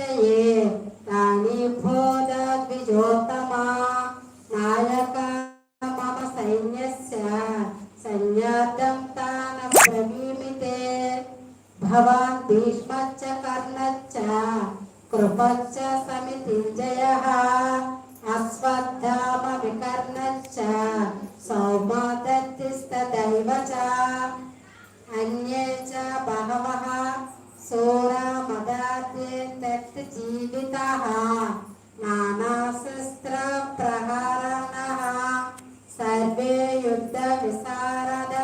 爱你 రాజ్యే తత్ జీవితాः నానాశస్త్ర ప్రహారణः సర్వే యుద్ధ విశారద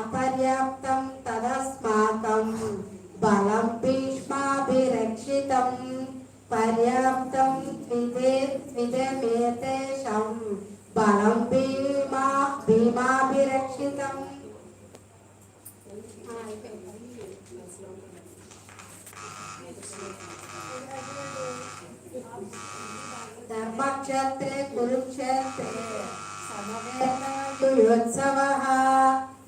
అపర్యాప్తం తదస్మాకం బలం భీష్మాభిరక్షితం పర్యాప్తం ద్విదే ద్విదమేతేషాం బలం భీమా భీమాభిరక్షితం అయిపోయింది. కురుక్షేత్రే కురుక్షేత్రే. సమవేతోత్సవः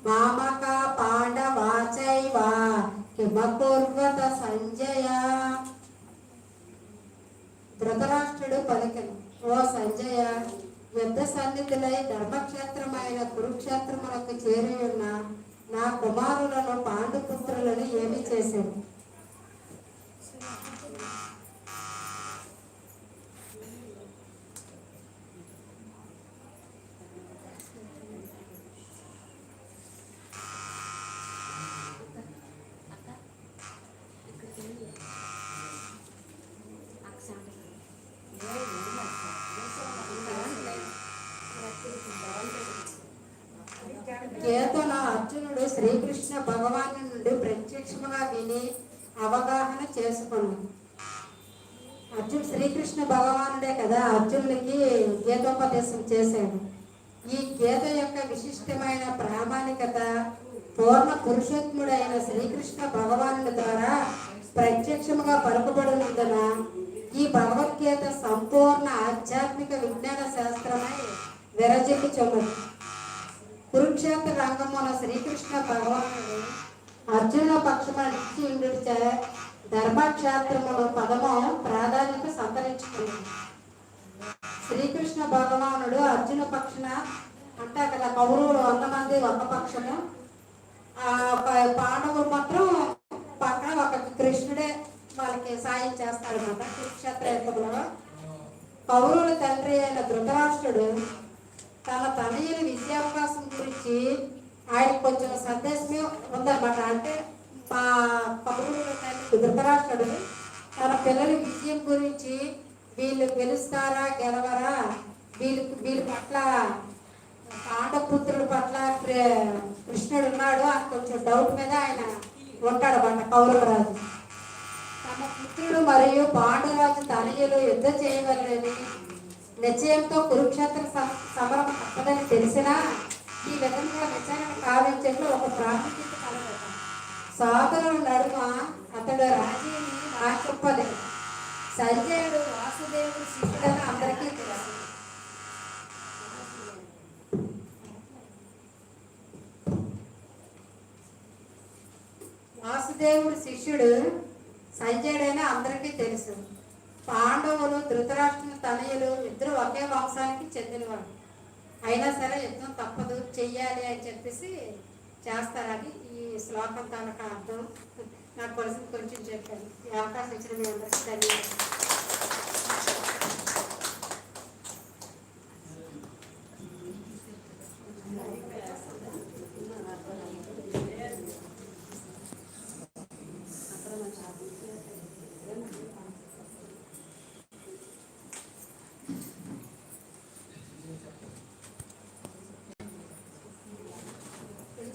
మామక పాండవాచైవ. కిమకుర్వత సంజయ. ధృతరాష్ట్రుడు పలికను ఓ సంజయ యుద్ధ సన్నిధులై ధర్మక్షేత్రమైన కురుక్షేత్రములకు చేరి ఉన్న నా కుమారులను పాండుపుత్రులను ఏమి చేశాను అర్జునుడు శ్రీకృష్ణ భగవాను నుండి ప్రత్యక్షముగా విని అవగాహన చేసుకున్నాడు అర్జున్ శ్రీకృష్ణ భగవానుడే కదా అర్జునుడికి గీతోపదేశం చేశాడు. ఈ గీత యొక్క విశిష్టమైన ప్రామాణికత పూర్ణ పురుషోత్తముడైన శ్రీకృష్ణ భగవానుడి ద్వారా ప్రత్యక్షముగా పలుకబడినందున ఈ భగవద్గీత సంపూర్ణ ఆధ్యాత్మిక విజ్ఞాన శాస్త్రమై విరజిల్లుచున్నది. కురుక్షేత్ర రంగమున శ్రీకృష్ణ భగవానుడు అర్జున పక్షమున నిలిచి ఉండిచే ధర్మక్షేత్రములు పదము ప్రాధాన్యత సంతరించుకుంది శ్రీకృష్ణ భగవానుడు అర్జున పక్షన అంటే అక్కడ కౌరవులు వంద మంది ఒక పక్షము. ఆ ప- పాండవులు మాత్రం పక్కన ఒక కృష్ణుడే వాళ్ళకి సాయం చేస్తాడనమాట కురుక్షేత్ర యుద్ధంలో. కౌరవుల తండ్రి అయిన ధృతరాష్ట్రుడు తన తనయుని గురించి ఆయన కొంచెం సందేశం ఉందన్నమాట. అంటే మా కౌరవుల ధృతరాష్ట్రుడు తన పిల్లల విజయం గురించి వీళ్ళు గెలుస్తారా గెలవరా? వీళ్ళు వీళ్ళ పట్ల పాండపుత్రుల పట్ల కృష్ణుడు ఉన్నాడు అని కొంచెం డౌట్ మీద ఆయన ఉంటాడు అన్నమాట కౌరవరాజు తమ పుత్రుడు మరియు పాండురాజు తనయులు యుద్ధం చేయవలని నిశ్చయంతో కురుక్షేత్ర సమరం తప్పదని తెలిసినా ఈ విధంగా విచారణ కావించట్లో ఒక ప్రాముఖ్యత కలగదు సోదరుల నడుమ అతడు రాజీని మార్చప్పలేదు సంజయుడు వాసుదేవుడు శిష్యుడని అందరికీ తెలుసు. వాసుదేవుడు శిష్యుడు సంజయుడైన అందరికీ తెలుసు. పాండవులు ధృతరాష్ట్రుని తనయులు ఇద్దరు ఒకే వంశానికి చెందినవాడు అయినా సరే యుద్ధం తప్పదు చెయ్యాలి అని చెప్పేసి చేస్తారని ఈ శ్లోకం తనకు అర్థం. నాకు కొలిసింది కొంచెం చెప్పాను ఈ అవకాశం ఇచ్చిన మీ అందరికీ ధన్యవాదాలు.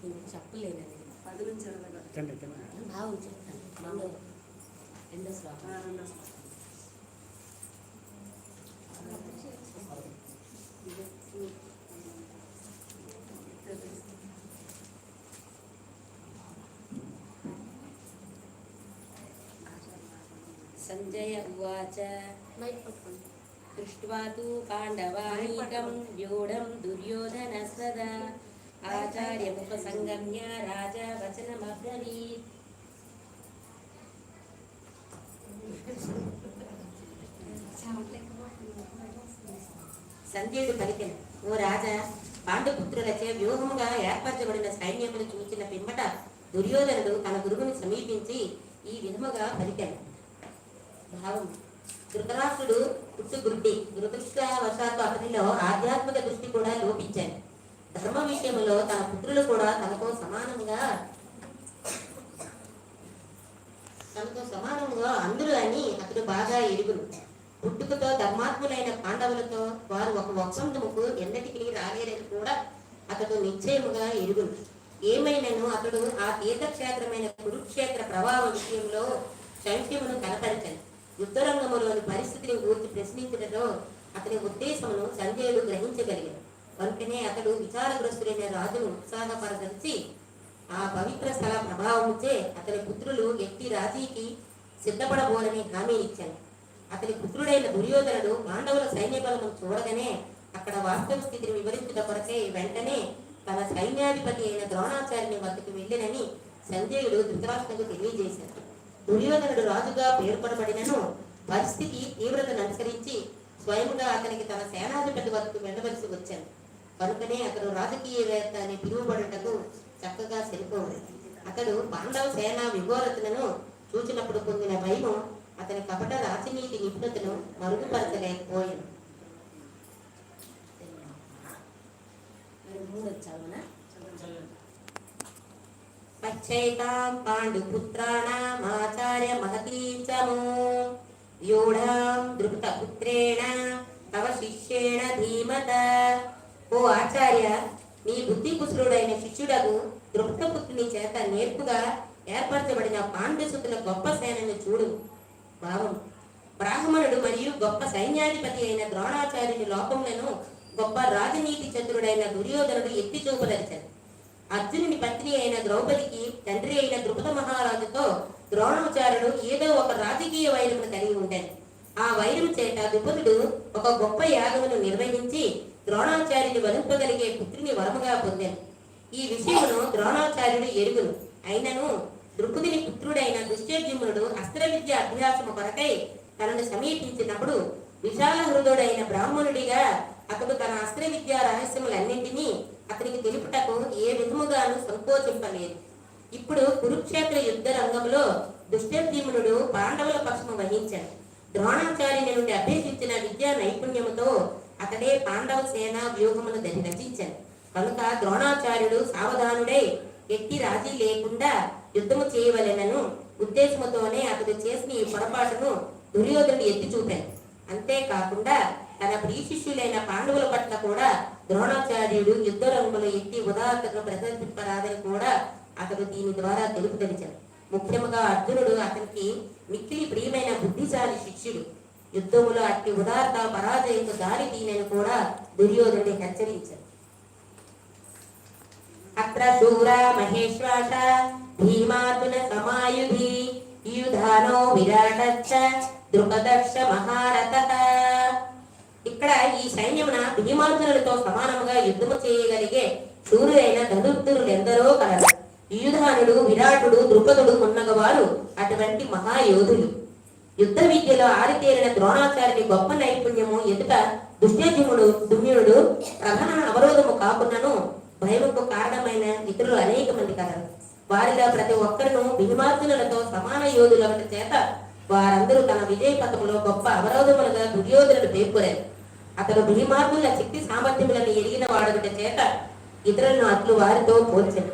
చదవలేదు. చెప్పలేదండి పది నుంచి బాగు చెప్తాను. రెండో శ్లోకం. సంజయ ఉవాచ. దృష్ట్వా తు పాండవానీకం వ్యూఢం దుర్యోధనస్తదా ఆచార్యముపసంగమ్య రాజా వచనమబ్రవీత్ సంధ్యుడు పలికిన. ఓ రాజా పాండుపుత్రులచే వ్యూహముగా ఏర్పరచబడిన సైన్యమును చూచిన పిమ్మట దుర్యోధనుడు తన గురువుని సమీపించి ఈ విధముగా పలికెను. భావం ధృతరాష్ట్రుడు పుట్టుగుడ్డి దురదృష్టవశాత్తు అతనిలో ఆధ్యాత్మిక దృష్టి కూడా లోపించాడు ధర్మ విషయంలో తన పుత్రులు కూడా తనతో సమానంగా తనతో సమానంగా అందరూ అని అతడు బాగా ఎరుగురు పుట్టుకతో ధర్మాత్ములైన పాండవులతో వారు ఒక వంశముకు ఎన్నటికీ రాలేరని కూడా అతడు నిశ్చయముగా ఎరుగును. ఏమైనను అతడు ఆ తీర్థక్షేత్రమైన కురుక్షేత్ర ప్రభావ విషయంలో శైత్యమును కనపరిచను. యుద్ధరంగములోని పరిస్థితిని గురించి ప్రశ్నించడంలో అతని ఉద్దేశమును సంజయుడు గ్రహించగలిగాడు. కనుకనే అతడు విచారగ్రస్తుడైన రాజును ఉత్సాహపరదలిచి ఆ పవిత్ర స్థల ప్రభావముచే అతని పుత్రులు ఎట్టి రాజీకి సిద్ధపడబోరని హామీ ఇచ్చాను. అతని పుత్రుడైన దుర్యోధనుడు పాండవుల సైన్య బలమును చూడగానే అక్కడ వాస్తవ స్థితిని వివరించుట కొరకే వెంటనే తన సైన్యాధిపతి అయిన ద్రోణాచార్యుని వద్దకు వెళ్ళినని సంజయుడు ధృతరాష్ట్రకు తెలియజేశాడు. దుర్యోధనుడు రాజుగా పేర్కొనబడినను పరిస్థితి తీవ్రతను అనుసరించి స్వయంగా అతనికి తన సేనాధిపతి వద్దకు వెళ్ళవలసి వచ్చాను. కనుకనే అతడు రాజకీయవేత్త అని పిలువబడుటకు చక్కగా సరిపోడు అతడు పాండవ సేన విఘోరతలను చూచినప్పుడు పొందిన భయము అతని కపట రాజనీతి నిపుణతను మరుగుపరచలేకపోయాను మూడు చదువునా పచ్చైతాం పాండుపుత్రాణమాచార్య మహతీచము. వ్యూఢాం ద్రుపదపుత్రేణ తవ శిష్యేణ ధీమత. ఓ ఆచార్య నీ బుద్ధి కుశలుడైన శిష్యుడకు ద్రుపదపుత్రుని చేత నేర్పుగా ఏర్పరచబడిన పాండుసుతుల గొప్ప సేనను చూడు. భావం బ్రాహ్మణుడు మరియు గొప్ప సైన్యాధిపతి అయిన ద్రోణాచార్యుని లోకములను గొప్ప రాజనీతి చతురుడైన దుర్యోధనుడు ఎత్తి చూపదలిచాడు అర్జునుని పత్ని అయిన ద్రౌపదికి తండ్రి అయిన ద్రుపద మహారాజుతో ద్రోణాచార్యుడు ఏదో ఒక రాజకీయ వైరమును కలిగి ఉంటాడు. ఆ వైరం చేత ద్రుపదుడు ఒక గొప్ప యాగమును నిర్వహించి ద్రోణాచార్యుడు వలుపగలిగే పుత్రుని వరముగా పొందాను. ఈ విషయమును ద్రోణాచార్యుడు ఎరుగును. అయినను ద్రుపదుని పుత్రుడైన దుశ్చర్జుమునుడు అస్త్ర విద్య అభ్యాసము కొరకై తనను సమీపించినప్పుడు విశాల హృదయుడైన బ్రాహ్మణుడిగా అతడు తన అస్త్ర విద్యా రహస్యములన్నింటినీ అతనికి తెలుపుటకు ఏ విధముగాను సంకోచింపలేదు. ఇప్పుడు కురుక్షేత్ర యుద్ధ రంగంలో దుష్టర్జీమునుడు పాండవుల పక్షము వహించాడు ద్రోణాచార్యుని నుండి అభ్యసించిన విద్యా నైపుణ్యముతో అతడే పాండవ సేన వ్యూహమును రచించాడు కనుక ద్రోణాచార్యుడు సావధానుడై ఎట్టి రాజీ లేకుండా యుద్ధము చేయవలెనను ఉద్దేశముతోనే అతడు చేసిన ఈ పొరపాటును దుర్యోధనుడు ఎత్తి చూపాడు అంతేకాకుండా తన ప్రియ శిష్యులైన పాండవుల పట్ల కూడా ద్రోణాచార్యుడు యుద్ధ రంగులో ఎత్తి ఉదాహరణను ప్రదర్శింపరాదని కూడా అతడు దీని ద్వారా తెలుపు తెలిచాడు ముఖ్యముగా అర్జునుడు అతనికి మిక్కిలి ప్రియమైన బుద్ధిశాలి శిష్యుడు. యుద్ధములో అట్టి ఉదార్త పరాజయంతో దారి తీనని కూడా దుర్యోధనుడి హెచ్చరించాడు. అత్ర శూర మహేశ్వాస భీమార్జున సమాయుధి యుధానో విరాటచ్చ దృపదక్ష మహారథ ఇక్కడ ఈ సైన్యమున భీమార్జునులతో సమానముగా యుద్ధము చేయగలిగే సూర్యుడైన ధనుర్ధులు ఎందరో కలరు. యుధానుడు విరాటుడు ద్రుపదుడు మున్నగవారు అటువంటి మహాయోధులు. యుద్ధ విద్యలో ఆరితేరిన ద్రోణాచార్యుని గొప్ప నైపుణ్యము ఎదుట దుష్యజముడు దుమ్యుడు ప్రధాన అవరోధము కాకున్నను భయముకు కారణమైన ఇతరులు అనేక మంది కలరు వారిలో ప్రతి ఒక్కరును భీమార్జునులతో సమాన యోధుల చేత వారందరూ తన విజయ పథములో గొప్ప అవరోధములుగా దుర్యోధనుడు పేర్కొన్నారు అతడు భీమార్జునుల శక్తి సామర్థ్యములను ఎరిగిన వాడుట చేత ఇతరులను అట్లు వారితో పోల్చాడు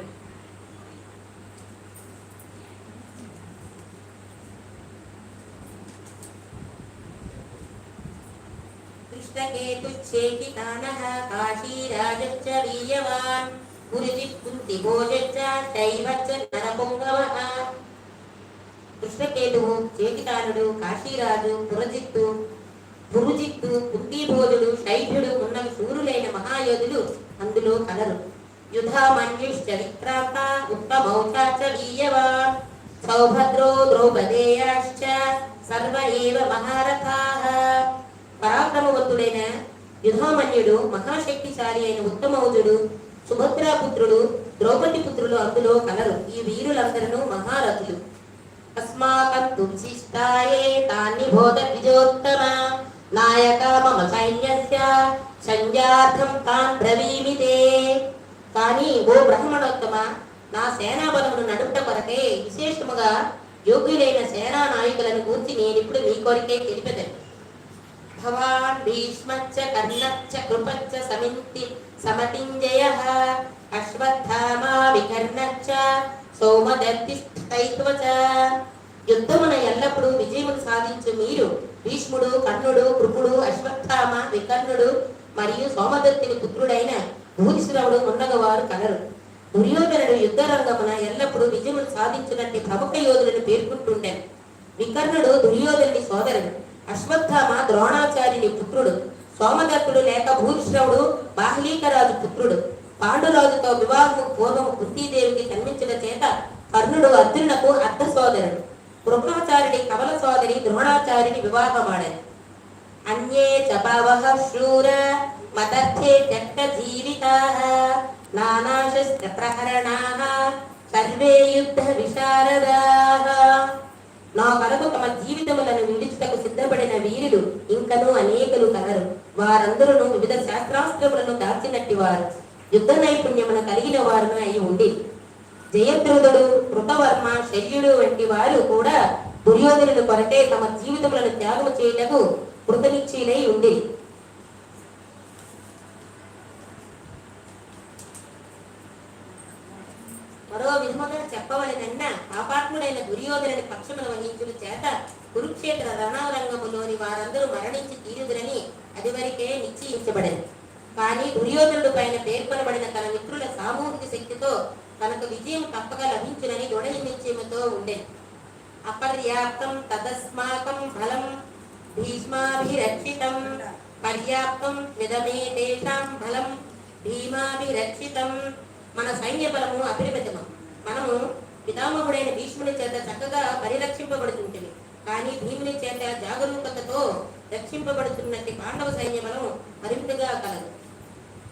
కృష్ణకేతుచ్చేకితానః కాశీరాజచ్చ వీయవాన్ పురిది కుంతిభోజచ్చ శైవచ్చ నరపుంగవః కృష్ణకేతువు చేతికానుడు కాశీరాజు పురజిత్తు పురుజిత్తు కుంతీభోజుడు శైభ్యుడు ఉన్న శూరులైన మహాయోధులు అందులో కలరు. యుధామన్యుశ్చ విక్రాంత ఉత్తమౌచాచ వీయవాన్ సౌభద్రో ద్రౌపదేయాశ్చ సర్వ ఏవ మహారథాః। పరాక్రమవంతుడైన యుధామన్యుడు మహాశక్తిశాలి అయిన ఉత్తమౌజుడు సుభద్రాపుత్రుడు ద్రౌపది పుత్రులు అందులో కలరు. ఈ వీరులందరూ మహారథులు. అస్మాకం తుల్సిష్టాయే తాన్ని భోగ విజోత్తమ నాయక మమ సైన్యస్య సంజార్థం తాన్ బ్రవీమితే. కానీ ఓ బ్రహ్మణోత్తమ నా సేనాబలమును నడుపుట కొరకే విశేషముగా యోగ్యులైన సేనా నాయకులను గూర్చి నేనిప్పుడు మీ కోరికే తెలిపెదను. భవాన్ భీష్మచ్చ కర్ణచ్చ కృపచ్చ సమింతి సమతింజయ అశ్వత్థామా వికర్ణచ్చ సోమదత్తిస్తైత్వ యుద్ధమున ఎల్లప్పుడూ విజయమును సాధించు మీరు భీష్ముడు కర్ణుడు కృపుడు అశ్వత్థామ వికర్ణుడు మరియు సోమదత్తిని పుత్రుడైన భూతిశ్రవుడు మున్నగవారు కలరు. దుర్యోధనుడు యుద్ధ రంగమున ఎల్లప్పుడూ విజయమును సాధించినట్టు ప్రముఖ యోధులను పేర్కొంటుండెను. వికర్ణుడు దుర్యోధనుని సోదరుడు. అశ్వత్థామ ద్రోణాచార్యుని పుత్రుడు సోమదత్తుడు లేక భూమిశ్రవుడు బాహ్లీకరాజు పుత్రుడు. పాండురాజుతో వివాహము పూర్వము కుంతీదేవికి జన్మించిన చేత కర్ణుడు అర్జునునకు అర్ధ సోదరుడు కృపాచార్యుడి కమల సోదరి ద్రోణాచార్యుని వివాహమాడారు అన్యే చ బహవః శూర మదర్థే త్యక్త జీవితాః నానాశస్త్ర ప్రహరణాః సర్వే యుద్ధ విశారదాః నా కొరకు తమ జీవితములను విడిచుటకు సిద్ధపడిన వీరులు ఇంకనూ అనేకులు కలరు. వారందరూ వివిధ శాస్త్రాస్త్రములను దాచినట్టి వారు. యుద్ధ నైపుణ్యమును కలిగిన వారును అయి ఉండి జయద్రుదుడు కృతవర్మ శల్యుడు వంటి వారు కూడా దుర్యోధనుల కొరకే తమ జీవితములను త్యాగము చేయుటకు కృతనిశ్చయులై ఉండి మరో విధముగా చెప్పవలనన్న పాపాత్ముడైన దుర్యోధనని పక్షమును వహించుల చేత కురుక్షేత్ర రణరంగములోని వారందరూ మరణించి తీరుదురని అది వరకే నిశ్చయించబడింది. కానీ దుర్యోధనుడు పైన పేర్కొనబడిన తన మిత్రుల సామూహిక శక్తితో తనకు విజయం తప్పక లభించునని దృఢ నిశ్చయముతో ఉండేది అపర్యాప్తం తదస్మాకం బలం భీష్మాభిరక్షితం. పర్యాప్తం విధమే తేషాం బలం భీమాభిరక్షితం మన సైన్య బలము అపరిమితము మనము పితామహుడైన భీష్ముని చేత చక్కగా పరిరక్షింపబడుతుంటుంది కానీ భీముని చేత జాగరూకతతో రక్షింపబడుతున్నట్టు పాండవ సైన్య మరింతగా కలదు.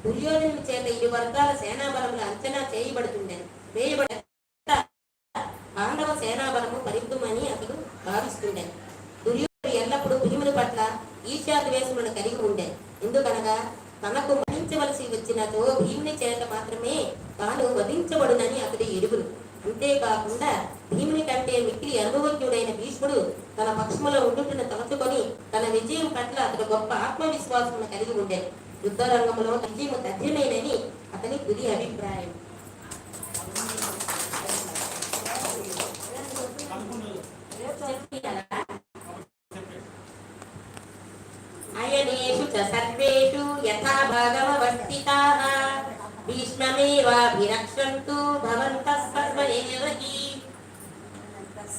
దుర్యోధను చేత ఇరు వర్గాల సేనాబలముల అంచనా చేయబడుతుండేది వేయబడ పాండవ సేనా బలము పరిమితమని అతడు భావిస్తుండే దుర్యోధనుడు ఎల్లప్పుడూ భీముని పట్ల ఈశాద్వేషములను కలిగి ఉండే ఎందుకనగా తనకు మరణించవలసి వచ్చినతో భీముని చేత మాత్రమే తాను వధించబడునని అతడి కాకుండా భీముని కంటే మిక్కిలి అనుభవజ్ఞుడైన భీష్ముడు తన పక్షములో ఉండుటను తలుచుకొని తన విజయం పట్ల అతడు గొప్ప ఆత్మవిశ్వాసం కలిగి ఉండేది యుద్ధ రంగంలో విజయము తథ్యమేనని అతని తుది అభిప్రాయం. అయనేషు చ సర్వేషు యథా భాగమవస్థితాః భీష్మమేవాభిరక్షन्तు భవంతః.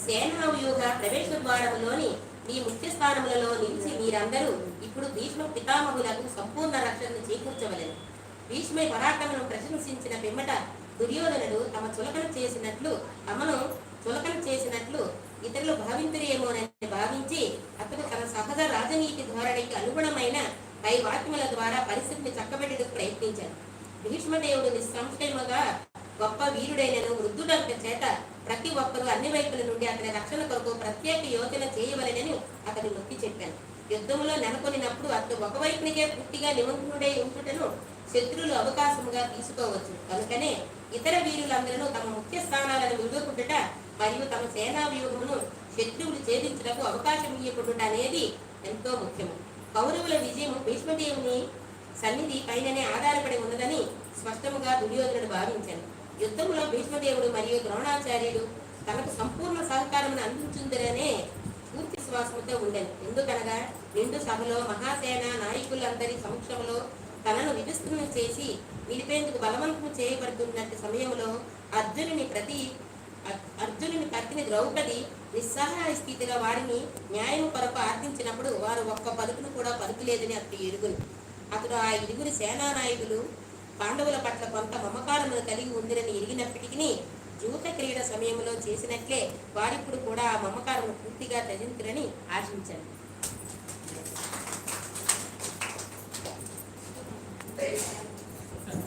సేనా వ్యూహ ప్రవేశ ద్వారములోని మీ ముఖ్య స్థానములలో నిలిచి మీరందరూ ఇప్పుడు భీష్మ పితామహులకు సంపూర్ణ రక్షణను చేకూర్చవలేదు భీష్మ పరాక్రమను ప్రశంసించిన పిమ్మట దుర్యోధనుడు తమ చులకన చేసినట్లు తమను చులకన చేసినట్లు ఇతరులు భావించరేమోనని భావించి అతడు తన సహజ రాజనీతి ధోరణికి అనుగుణమైన పై వాక్యముల ద్వారా పరిస్థితిని చక్కబెట్టడానికి ప్రయత్నించాడు. భీష్మదేవుడు నిస్సంశయముగా గొప్ప వీరుడైనను వృద్ధుడంత చేత ప్రతి ఒక్కరూ అన్ని వైపుల నుండి అతని రక్షణ కొరకు ప్రత్యేక యోచన చేయవలెనని అతడు నొక్కి చెప్పాను యుద్ధంలో నెలకొనినప్పుడు అతను ఒకవైపునికే పూర్తిగా నిమగ్నుడై ఉంటుటను శత్రువులు అవకాశముగా తీసుకోవచ్చు. కనుకనే ఇతర వీరులందరూ తమ ముఖ్య స్థానాలను విడువకుండుట మరియు తమ సేనా వ్యూహమును శత్రువులు ఛేదించుటకు అవకాశం ఇవ్వకుండుట అనేది ఎంతో ముఖ్యము. కౌరవుల విజయం భీష్మదేవుని సన్నిధి పైననే ఆధారపడి ఉన్నదని స్పష్టముగా దుర్యోధనుడు భావించాను యుద్ధంలో భీష్మదేవుడు మరియు ద్రోణాచార్యులు తనకు సంపూర్ణ సహకారమును అందించుందరనే పూర్తి విశ్వాసంతో ఉండేది ఎందుకనగా నిండు సభలో మహాసేన నాయకులందరి సమక్షంలో తనను విధిస్తున్న చేసి నిలిపేందుకు బలవంతం చేయబడుతున్నట్టు సమయంలో అర్జునుని ప్రతి అర్జునుని పత్తిని ద్రౌపది నిస్సహాయ స్థితిగా వారిని న్యాయం కొరకు ఆర్థించినప్పుడు వారు ఒక్క పలుకును కూడా పలుకులేదని అతడు ఎరుగును. అతడు ఆ ఇరుగురి సేనానాయకులు పాండవుల పట్ల కొంత మమకారమును కలిగి ఉందినని ఎరిగినప్పటికీ జూత క్రీడ సమయంలో చేసినట్లే వారిప్పుడు కూడా ఆ మమకారం పూర్తిగా తగింతులని ఆశించారు